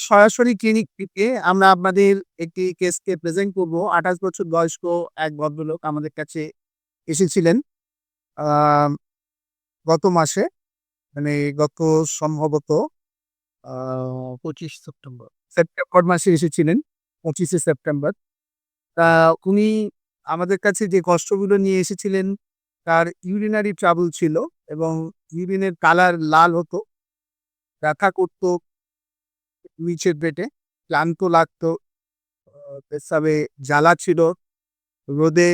সরাসরি ক্লিনিক থেকে আমরা আপনাদের একটি কেসকে প্রেজেন্ট করব। ২৮ বছর বয়স্ক এক ভদ্রলোক আমাদের কাছে এসেছিলেন। গত মাসে মানে গত সম্ভবত ২৫ সেপ্টেম্বর সেপ্টেম্বর মাসে এসেছিলেন। ২৫শে সেপ্টেম্বর। তা উনি আমাদের কাছে যে কষ্টগুলো নিয়ে এসেছিলেন তার ইউরিনারি ট্রাবল ছিল এবং ইউরিনের কালার লাল হতো। ব্যথা করতো। নিচের পেটে, ক্লান্ত লাগতো। পেশাবে জ্বালা ছিল। রোদে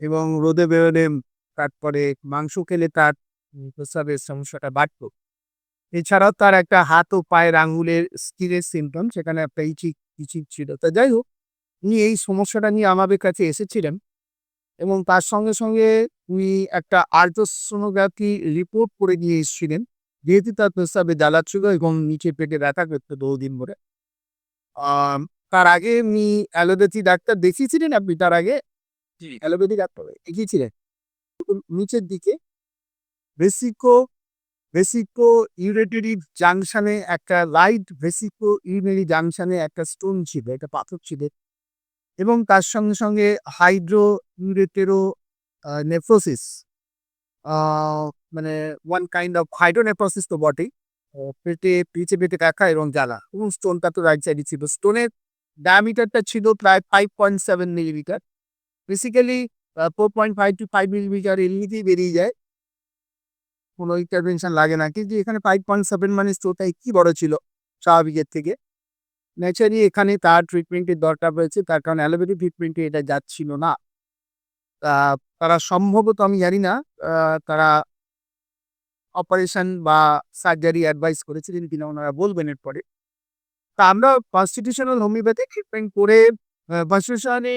এবং রোদে বেরোলে তারপরে মাংস খেলে তার প্রস্রাবের সমস্যাটা বাড়তো। এছাড়াও তার একটা হাত ও পায়ের আঙুলের স্কিনের সিম্পটম সেখানে একটা ইচিং ইচিং ছিল। তা যাই হোক, উনি এই সমস্যাটা নিয়ে আমাদের কাছে এসেছিলেন এবং তার সঙ্গে, সঙ্গে উনি একটা আল্ট্রাসোনোগ্রাফি রিপোর্ট করে নিয়ে এসেছিলেন। যেহেতু তার প্রস্রাবে জ্বালা ছিল এবং নিচে পেটে ব্যথা করতো বহুদিন ধরে। আম তার আগে উনি অ্যালোপ্যাথি ডাক্তার দেখিয়েছিলেন আপনি তার আগে? অ্যালোপ্যাথি ডাক্তার দেখিয়েছিলেন? নিচের দিকে ভেসিকো ভেসিকো ইউরেটরি জাংশনে একটা লাইট ভেসিকো ইউরিনারি জাংশনে একটা স্টোন ছিল, একটা পাথর ছিল এবং তার সঙ্গে, সঙ্গে হাইড্রো ইউরেটেরো নেফ্রোসিস মানে ওয়ান কাইন্ড অফ হাইড্রোনেফ্রোসিস তো বটেই। ও পেটে নিচে পেটে ব্যথা এবং জ্বালা এবং স্টোনটা তো রাইট সাইডে ছিল। স্টোনের ডায়ামিটারটা ছিল প্রায় 5.7 millimetre. Basically four point five to 5 millimetre এমনিতেই বেরিয়ে যায়। কোনো ইন্টারভেনশন লাগে না। কিন্তু এখানে 5.7 মানে স্টোনটা কি বড় ছিল স্বাভাবিকের থেকে। ন্যাচারালি এখানে তার ট্রিটমেন্টের দরকার রয়েছে। তার কারণ অ্যালোপ্যাথি ট্রিটমেন্টে এটা যাচ্ছিল না। তারা সম্ভবত আমি জানি না তারা অপারেশন বা সার্জারি অ্যাডভাইস করেছিলেন কিনা ওনারা বলবেন এরপরে। তা আমরা কনস্টিটিউশনাল হোমিওপ্যাথি ট্রিটমেন্ট করে কনস্টিটিউশনে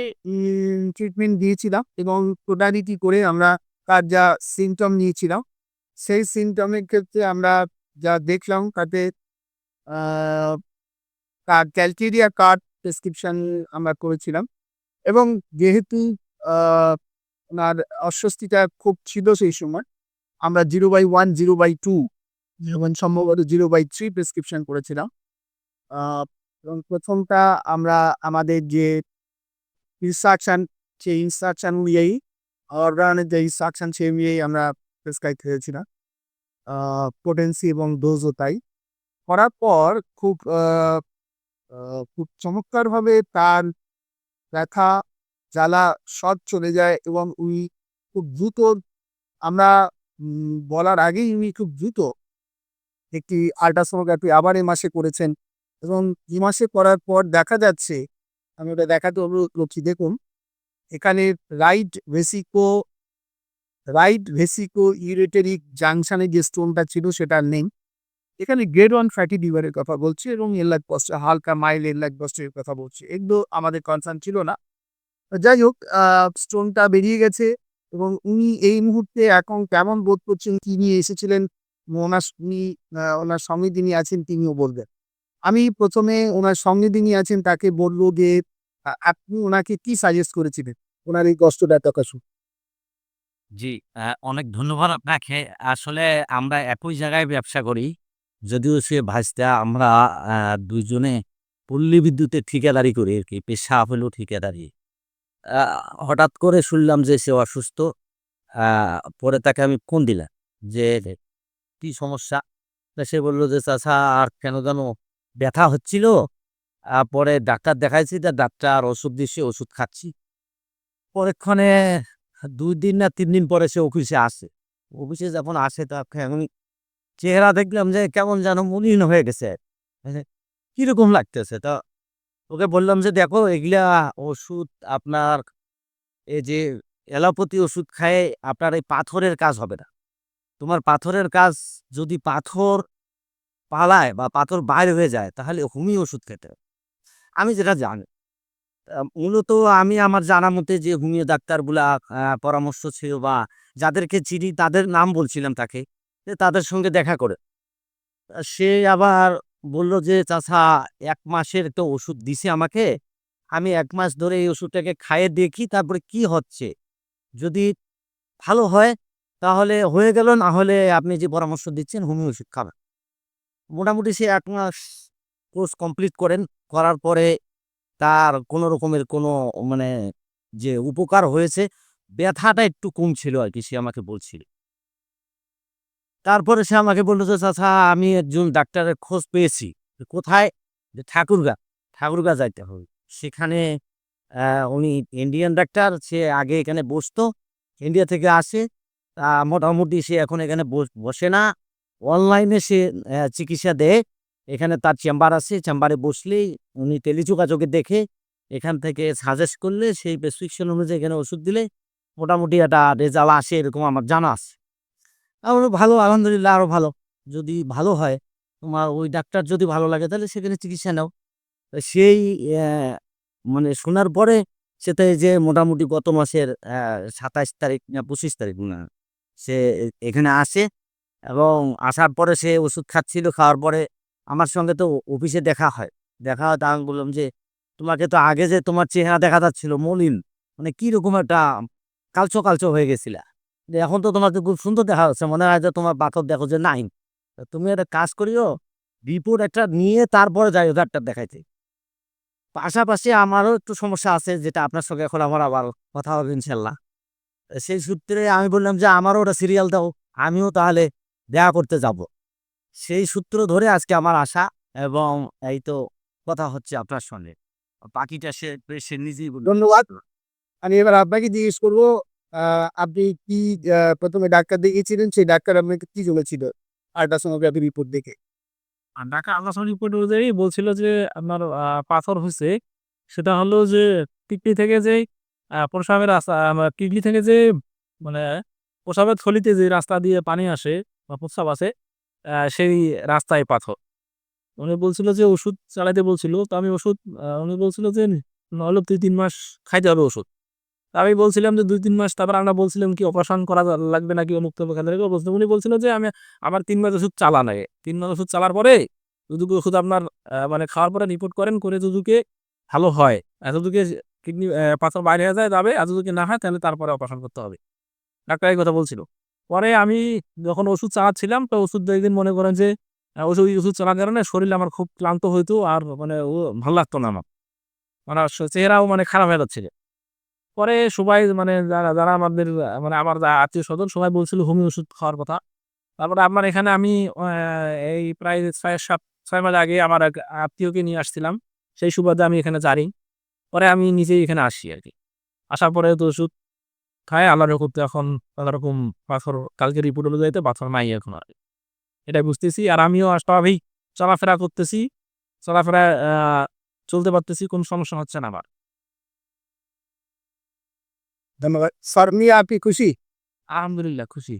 ট্রিটমেন্ট দিয়েছিলাম এবং টোটালিটি করে আমরা তার যা সিম্পটম নিয়েছিলাম, সেই সিম্পটমের ক্ষেত্রে আমরা যা দেখলাম তাতে তার ক্রাইটেরিয়া কার্ড প্রেসক্রিপশন আমরা করেছিলাম এবং যেহেতু আ উনার অস্বস্তিটা খুব ছিল সেই সময়, আমরা 0/1, 0/2 এবং সম্ভবত 0/3 প্রেসক্রিপশন করেছিলাম। এবং প্রথমটা আমরা আমাদের যে ইনস্ট্রাকশন সেই ইনস্ট্রাকশন অনুযায়ী অর্গানের যে ইনস্ট্রাকশন সেই অনুযায়ী আমরা প্রেসক্রাইব করেছিলাম। পোটেনসি এবং ডোজও তাই। করার পর খুব খুব চমৎকারভাবে তার ব্যথা, জ্বালা সব চলে যায় এবং উনি খুব দ্রুত আমরা বলার আগেই উনি খুব দ্রুত একটি আল্ট্রাসোনোগ্রাফি আবার এ মাসে করেছেন এবং এ মাসে করার পর দেখা যাচ্ছে, আমি ওটা দেখাতে অনুরোধ করছি দেখুন, এখানে রাইট ভেসিকো রাইট ভেসিকো ইউরেটেরি জাংশনে যে স্টোনটা ছিল সেটা নেই। এখানে গ্রেড ওয়ান ফ্যাটি লিভারের কথা বলছি এবং এলার্জ কষ্ট হালকা মাইল্ড এলার্জ কষ্টের কথা বলছি। এগুলো আমাদের কনসার্ন ছিল না। যাই হোক স্টোনটা বেরিয়ে গেছে এবং উনি এই মুহূর্তে এখন কেমন বোধ করছেন, কি নিয়ে এসেছিলেন, ওনার উনি ওনার সঙ্গে যিনি আছেন তিনিও বলবেন। আমি প্রথমে ওনার সঙ্গে যিনি আছেন তাকে বলল যে আপনি ওনাকে কি সাজেস্ট করেছিলেন? ওনার এই কষ্টটা সু জি, অনেক ধন্যবাদ আপনাকে। আসলে আমরা একই জায়গায় ব্যবসা করি। যদিও সে ভাইস্তা আমরা ২ পল্লী বিদ্যুতের ঠিকাদারি করি আর কি পেশা হলো ঠিকাদারি। হঠাৎ করে শুনলাম যে সে অসুস্থ। পরে তাকে আমি ফোন দিলাম যে, "কি সমস্যা?" সে বলল যে, "চাচা আর কেন যেন ব্যথা হচ্ছিল। পরে ডাক্তার দেখাইছি, তা ডাক্তার ওষুধ দিছে, ওষুধ খাচ্ছি।" পরেক্ষণে দুই দিন না তিন দিন পরে সে অফিসে আসে। অফিসে যখন আসে আমি চেহারা দেখলাম যে কেমন যেন মলিন হয়ে গেছে। মানে কীরকম লাগতেছে? তা ওকে বললাম যে, "দেখো এগুলা ওষুধ আপনার এই যে অ্যালোপ্যাথি ওষুধ খায়ে আপনার এই পাথরের কাজ হবে না। তোমার পাথরের কাজ যদি পাথর পালায় বা পাথর বাইর হয়ে যায় তাহলে হোমিও ওষুধ খেতে হবে।" আমি যেটা জানি। মূলত আমি আমার জানা মতে যে হোমিও ডাক্তারগুলা পরামর্শ ছিল বা যাদেরকে চিনি তাদের নাম বলছিলাম তাকে তাদের সঙ্গে দেখা করে। সে আবার বলল যে, "চাচা এক মাসের একটা ওষুধ দিছে আমাকে। আমি এক মাস ধরে এই ওষুধটাকে খাইয়ে দেখি তারপরে কি হচ্ছে। যদি ভালো হয় তাহলে হয়ে গেল, না হলে আপনি যে পরামর্শ দিচ্ছেন হোমিও ওষুধ খাবেন।" মোটামুটি সে এক মাস কোর্স কমপ্লিট করেন করার পরে তার কোনো রকমের কোনো মানে যে উপকার হয়েছে ব্যথাটা একটু কম ছিল আর কি সে আমাকে বলছিল তারপরে সে আমাকে বলল যে, চাচা, আমি একজন ডাক্তারের খোঁজ পেয়েছি। কোথায়? যে, ঠাকুরগা। ঠাকুরগা যাইতে হবে। সেখানে উনি ইন্ডিয়ান ডাক্তার, সে আগে এখানে বসতো। ইন্ডিয়া থেকে আসে। তা মোটামুটি সে এখন এখানে বস- না। অনলাইনে সে চিকিৎসা দেয়। এখানে তার চেম্বার আছে। চেম্বারে বসলেই উনি টেলিযোগাযোগে দেখে, এখান থেকে সাজেস্ট করলে সেই প্রেসক্রিপশন অনুযায়ী এখানে ওষুধ দিলে মোটামুটি একটা রেজাল্ট আসে এরকম আমার জানা আছে। আমার ভালো, আলহামদুলিল্লাহ আরও ভালো। যদি ভালো হয়, তোমার ওই ডাক্তার যদি ভালো লাগে, তাহলে সেখানে চিকিৎসা নাও। সেই মানে শোনার পরে এই যে মোটামুটি গত মাসের সাতাইশ তারিখ না পঁচিশ তারিখ না, সে এখানে আসে এবং আসার পরে সে ওষুধ খাচ্ছিল, খাওয়ার পরে আমার সঙ্গে তো অফিসে দেখা হয়। দেখা হয় তা আমি বললাম যে, তোমাকে তো আগে যে তোমার চেহারা দেখা যাচ্ছিল মলিন মানে কীরকম একটা কালচো কালচো হয়ে গেছিলা? এখন তো তোমাকে খুব সুন্দর দেখা যাচ্ছে মনে হয় যে তোমার বাকর দেখো যে নাই। তুমি একটা কাজ করিও, রিপোর্ট একটা নিয়ে তারপরে যাই ডাক্তার দেখাইতে। পাশাপাশি আমারও একটু সমস্যা আছে, যেটা আপনার সঙ্গে এখন আমার আবার কথা হবে ইনশাল্লাহ। সেই সূত্রে আমি বললাম যে আমারও ওটা সিরিয়াল দাও, আমিও তাহলে দেখা করতে যাব। সেই সূত্র ধরে আজকে আমার আশা এবং এই তো কথা হচ্ছে আপনার সঙ্গে। বাকিটা সে নিজেই ধন্যবাদ। আমি এবার আপনাকে জিজ্ঞেস করব আপনি কি প্রথমে ডাক্তার দেখিয়েছিলেন, সেই ডাক্তার আপনাকে কি বলেছিল আল্ট্রাসোনোগ্রাফি রিপোর্ট দেখে। ঢাকা আল্ট্রাসাউন্ড রিপোর্ট অনুযায়ী বলছিল যে, আপনার পাথর হয়েছে সেটা হলো যে, কিডনি থেকে যে প্রসাবের রাস্তা কিডনি থেকে যে মানে প্রসাবের থলিতে যে রাস্তা দিয়ে পানি আসে বা প্রস্রাব আসে সেই রাস্তায় পাথর। উনি বলছিল যে, ওষুধ চালাইতে বলছিল। তো আমি ওষুধ উনি বলছিল যে নাহলে দুই তিন মাস খাইতে হবে ওষুধ। আমি বলছিলাম যে দুই তিন মাস তারপর আমরা বলছিলাম কি অপারেশন করা লাগবে নাকি মুক্ত এখান থেকে বলছিল উনি বলছিল যে আমি, আমার তিন মাস ওষুধ চালা লাগে তিন মাস ওষুধ চালার পরে দুদুকে ওষুধ আপনার মানে খাওয়ার পরে রিপোর্ট করেন, করে দুদুকে ভালো হয়। দুদুকে কিডনি পাথর বাইরে হয়ে যায় তবে আর দুদুকে না হয় তাহলে তারপরে অপারেশন করতে হবে। ডাক্তার এই কথা বলছিল। পরে আমি যখন ওষুধ চালাচ্ছিলাম, তো ওষুধ একদিন মনে করেন যে ওষুধ ওষুধ চালার কারণে শরীর আমার খুব ক্লান্ত হইতো আর মানে ও ভালো লাগতো না আমার। মানে চেহারাও মানে খারাপ হয়ে যাচ্ছিল। পরে সবাই মানে যারা যারা আমাদের মানে আমার আত্মীয় স্বজন সবাই বলছিল, হোমিও ওষুধ খাওয়ার কথা। তারপরে আপনার এখানে আমি এই প্রায় ছয় সাত, ছয় মাস আগে আমার এক আত্মীয়কে নিয়ে আসছিলাম। সেই সুবাদে আমি এখানে জানি পরে আমি নিজেই এখানে আসি আর কি। আসার পরে তো ওষুধ খায়, আল্লাহর করতে এখন রকম পাথর, কালকে রিপোর্ট যাইতে পাথর নাই এখন আর কি। এটাই বুঝতেছি। আর আমিও স্বাভাবিক চলাফেরা করতেছি। চলাফেরা চলতে পারতেছি, কোনো সমস্যা হচ্ছে না আমার। ধন্যবাদ স্যার নিয়ে আপনি খুশি আলহামদুলিল্লাহ খুশি